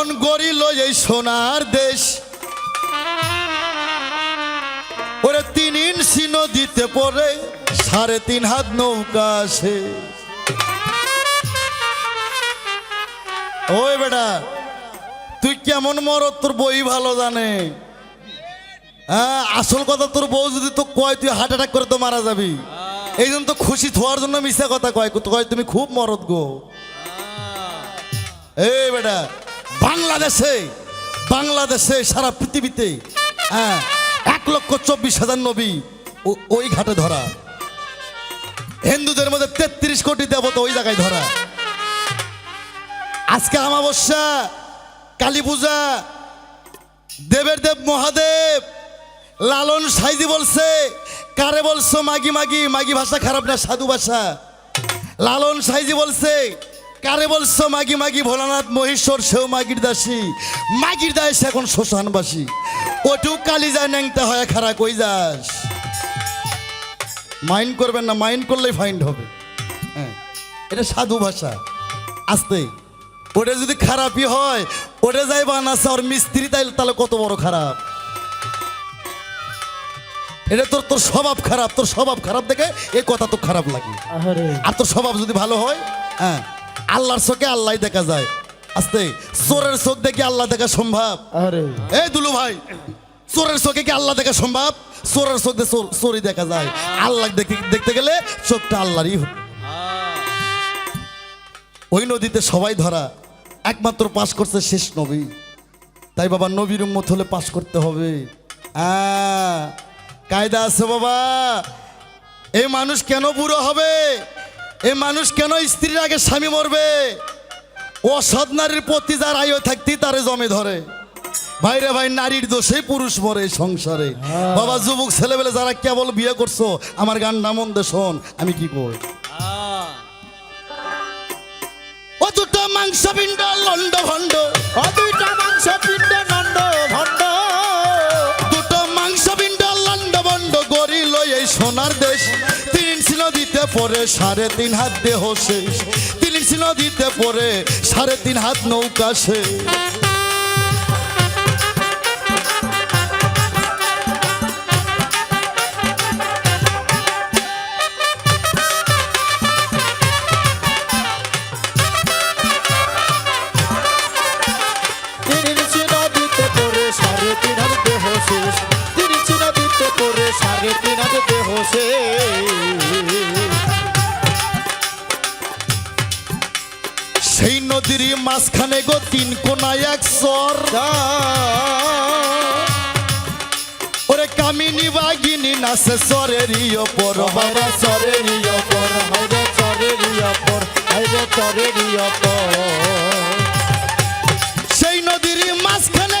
মন গড়িল এই সোনার দেশ। ওরে তিন ইঞ্চি নদীতে পড়ে সাড়ে তিন হাত নৌকা আসে। ওই বেটা তুই কেমন মরদ তোর বই ভালো জানে। হ্যাঁ আসল কথা তোর বউ যদি তো কয় তুই হার্ট অ্যাটাক করে তো মারা যাবি। এই জন্য তো খুশি থোয়ার জন্য মিশা কথা কয় কয় তুমি খুব মরদ গো। এই বেটা বাংলাদেশে বাংলাদেশে সারা পৃথিবীতে হ্যাঁ এক লক্ষ চব্বিশ হাজার নবী ওই ঘাটে ধরা। হিন্দুদের মধ্যে তেত্রিশ কোটি দেবতা ওই জায়গায় ধরা। আজকে আমাবস্যা কালী পূজা, দেবের দেব মহাদেব, লালন সাইজি বলছে, কারে বলছো মাগি মাগি মাগি ভাষা খারাপ না, সাধু ভাষা। লালন সাইজি বলছে কারে বলছো মাগি মাগি ভোলানাথ মহেশ্বর সেও মাগির দাসী? মাগির দাস এখন শ্মশানবাসী ওটু কালি যায় ন্যাংটা হয় খারা কই যাস? মাইন্ড করবেন না মাইন্ড করলেই ফাইন্ড হবে। হ্যাঁ এটা সাধু ভাষা। আস্তে। ওটা যদি খারাপই হয় ওটা যাই বানাচ্ছে আর মিস্ত্রি তাই তাহলে কত বড় খারাপ? এটা তোর তোর স্বভাব খারাপ তোর স্বভাব খারাপ দেখে এই কথা তো খারাপ লাগে। আর তোর স্বভাব যদি ভালো হয় হ্যাঁ আল্লাহর চোখে আল্লাহ দেখা যায়। আস্তে চোরের চোখ দেখে আল্লাহ দেখা সম্ভব। এই দুলু ভাই চোরের চোখে কি আল্লাহ দেখা সম্ভব? চোরের চোখ দিয়ে চোর- চোরই দেখা যায়। আল্লাহ দেখতে গেলে চোখটা আল্লাহরই। ওই নদীতে সবাই ধরা একমাত্র পাশ করছে শেষ নবী। তাই বাবা নবীর উম্মত হলে পাশ করতে হবে। আহ, কায়দা আছে বাবা। এই মানুষ কেন বুড়ো হবে? এই মানুষ কেন স্ত্রীর আগে স্বামী মরবে? অসৎ নারীর প্রতি যার আয়ু থাকতেই তারে জমে ধরে। ভাইরে ভাই নারীর দোষে পুরুষ মরে সংসারে। বাবা যুবক ছেলেবেলে যারা কেবল বিয়ে করছ আমার গান নামন দে শোন আমি কি কই? ও দুটো মাংস পিণ্ড লন্ড ভণ্ড। ও দুইটা মাংস পিণ্ড নন্দ ভণ্ড। দুটো মাংস পিণ্ড লন্ড ভণ্ড গড়িল এই সোনার দেশ। ইঞ্চি নদীতে পড়ে, সাড়ে তিন হাত দেহ শেষ। ইঞ্চি নদীতে পড়ে, সাড়ে তিন হাত নৌকা শেষ। সাড়ে তিন হাত দেহ শেষ। নদীর মাঝখানে গো তিন কোনা এক সর ওরে কামিনী বাগিনী নাচে সরেরই ওপর বাবা সরের ওপর হাইরে চরেরই অপর হাইরে চরেরই অপর। সেই নদীর মাঝখানে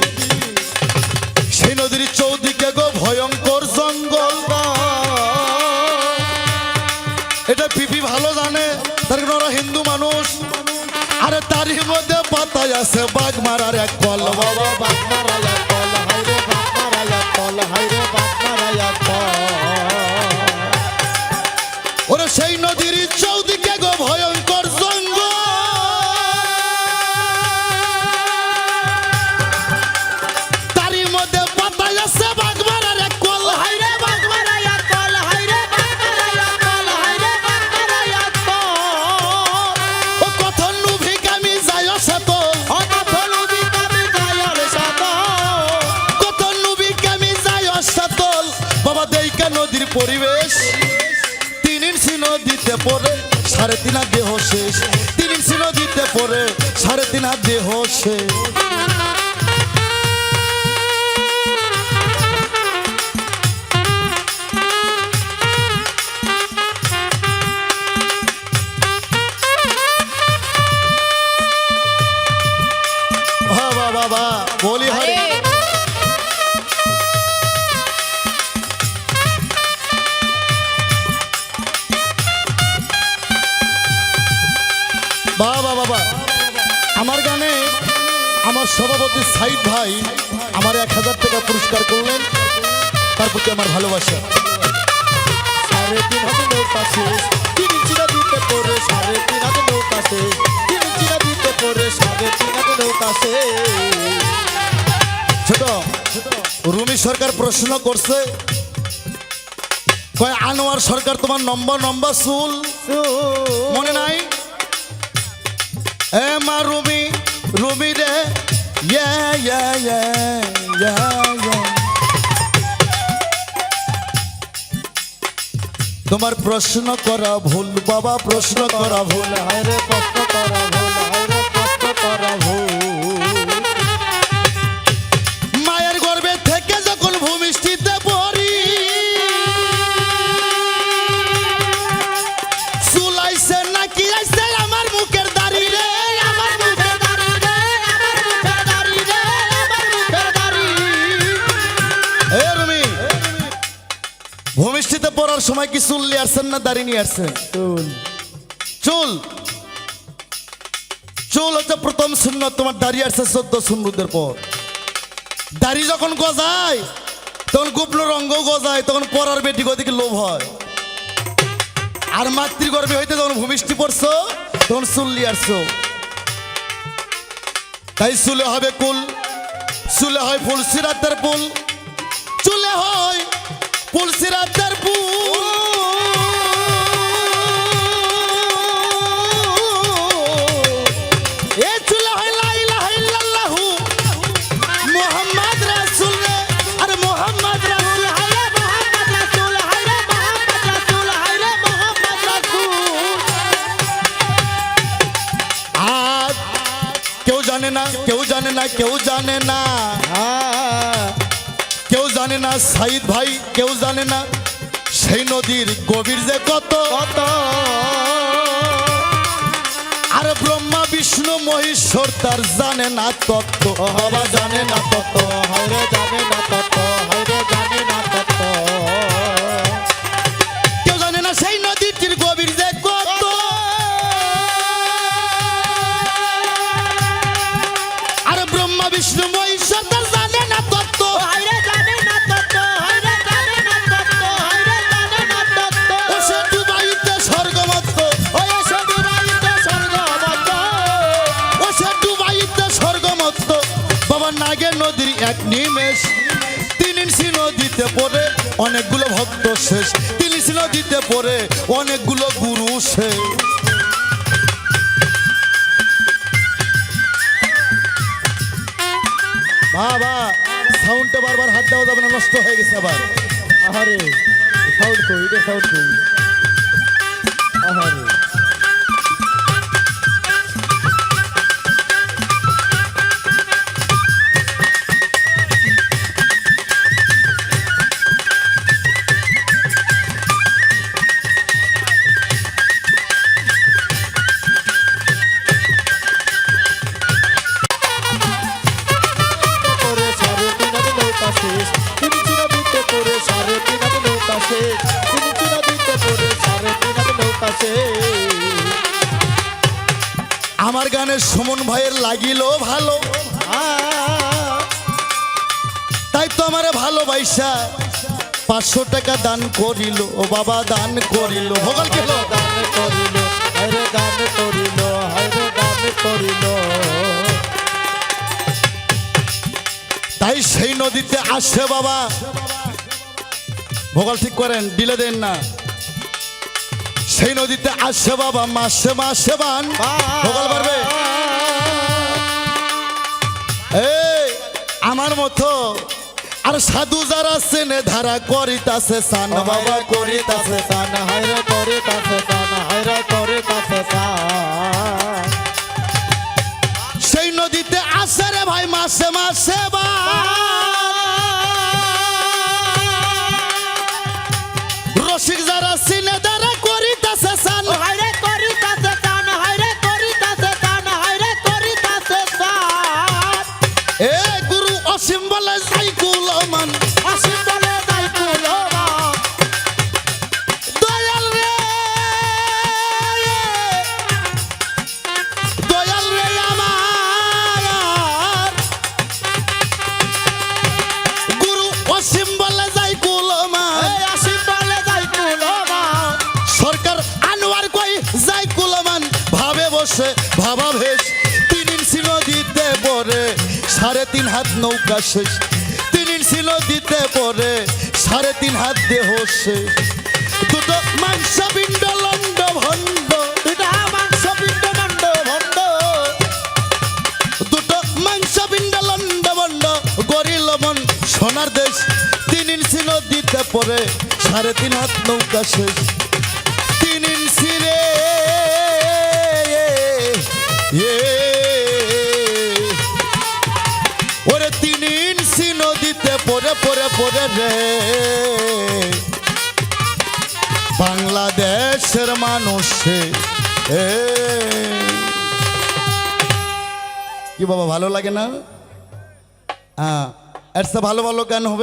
চৌদিকে গো ভয়ঙ্কর জঙ্গল এটা পিপি ভালো জানে, তার হিন্দু মানুষ। আরে তারই মধ্যে পাতায় আছে বাঘ মারার এক কল বাবা বাঘ মারায়া পরিবেশ। তিন ইঞ্চি নদীতে পড়ে, সাড়ে তিন হাত দেহ শেষ। তিন ইঞ্চি নদীতে পড়ে, সাড়ে তিন হাত দেহ শেষ। বলি হরে আমার সভাপতি সাইদ ভাই আমার এক হাজার টাকা পুরস্কার করলেন। তার প্রতি আমার ভালোবাসা। রুমি সরকার প্রশ্ন করছে, কয়, আনোয়ার সরকার তোমার নম্বর নম্বর চুল? মনে নাই? এ মা রুমি রুমি রে ইয়া yeah, yeah, yeah, yeah. তোমার প্রশ্ন করা ভুল বাবা প্রশ্ন করা ভুল হয় রে প্রশ্ন করা ভুল হায় রে প্রশ্ন করা ভুল চুল নিয়ে আসছেন না দাড়ি নিয়ে আসছেন চুল। চুল। চুল হচ্ছে প্রথম শূন্য তোমার দাঁড়িয়ে আসছে চোদ্দ শূন্যদের পর। দাড়ি যখন গজায় তখন গুপ্ল রঙ্গ গজায় তখন পরার বেটি গদিকে লোভ হয়। আর মাতৃগর্ভে হইতে যখন ভূমিষ্ঠি পড়ছো তখন চুল নিয়ে আসছো। তাই চুলে হবে কুল চুলে হয় ফুল সিরাতের পুল চুলে হয় ফুল। সিরাতের পুল কেউ জানে না, কেউ জানে না, কেউ জানে না। কেউ জানে না সাইদ ভাই, কেউ জানে না সেই নদীর গভীর যে কত। কত আর ব্রহ্মা, বিষ্ণু, মহেশ্বর তার জানে না তত্ত্ব। জানে না তত্ত্ব। জানে না তত নাগে নদীর এক নিমেষ তিন ইঞ্চি নদীতে পড়ে অনেকগুলো ভক্ত শেষ। তিন ইঞ্চি নদীতে পড়ে অনেকগুলো গুরু শেষ। বাবা সাউন্ডটা বারবার হাত দেওয়া যাবে না, নষ্ট হয়ে গেছে আবার। আহারে সাউন্ড কই, এটা সাউন্ড কই? আহারে। গানের সুমন ভাইয়ের লাগিল ভালো। তাই তো আমার ভালোবাসা। পাঁচশো টাকা দান করিল ও বাবা দান করিল। ভোগাল কেল দান করিল হরে দান করিল হরে দান করিল। তাই সেই নদীতে আসে বাবা। ভোগাল ঠিক করেন দিলে দেন না। সেই নদীতে আসে বাবা মাসে মাসে বান। ভোগাল পারবে? আমার মতো আর সাধু যারা সেনে ধারা করিতাছে সান। বাবা করিতাছে সান। হায়রে করিতাছে সান। হায়রে করিতাছে সান। সেই নদীতে আসে রে ভাই মাসে মাসে বা তিন হাত নৌকা শেষ। তিন ইঞ্চি নদীতে পরে সাড়ে তিন হাত দেহ শেষ। দুটো মাংস পিণ্ড লন্ড ভণ্ড দুটা মাংস মাংস মন সোনার দেশ। তিন ইঞ্চি নদীতে পরে সাড়ে তিন হাত নৌকা শেষ। পরে পরে পরে রে। বাংলাদেশের মানুষ কি বাবা, ভালো লাগে না? হ্যাঁ এর ভালো ভালো গান হবে?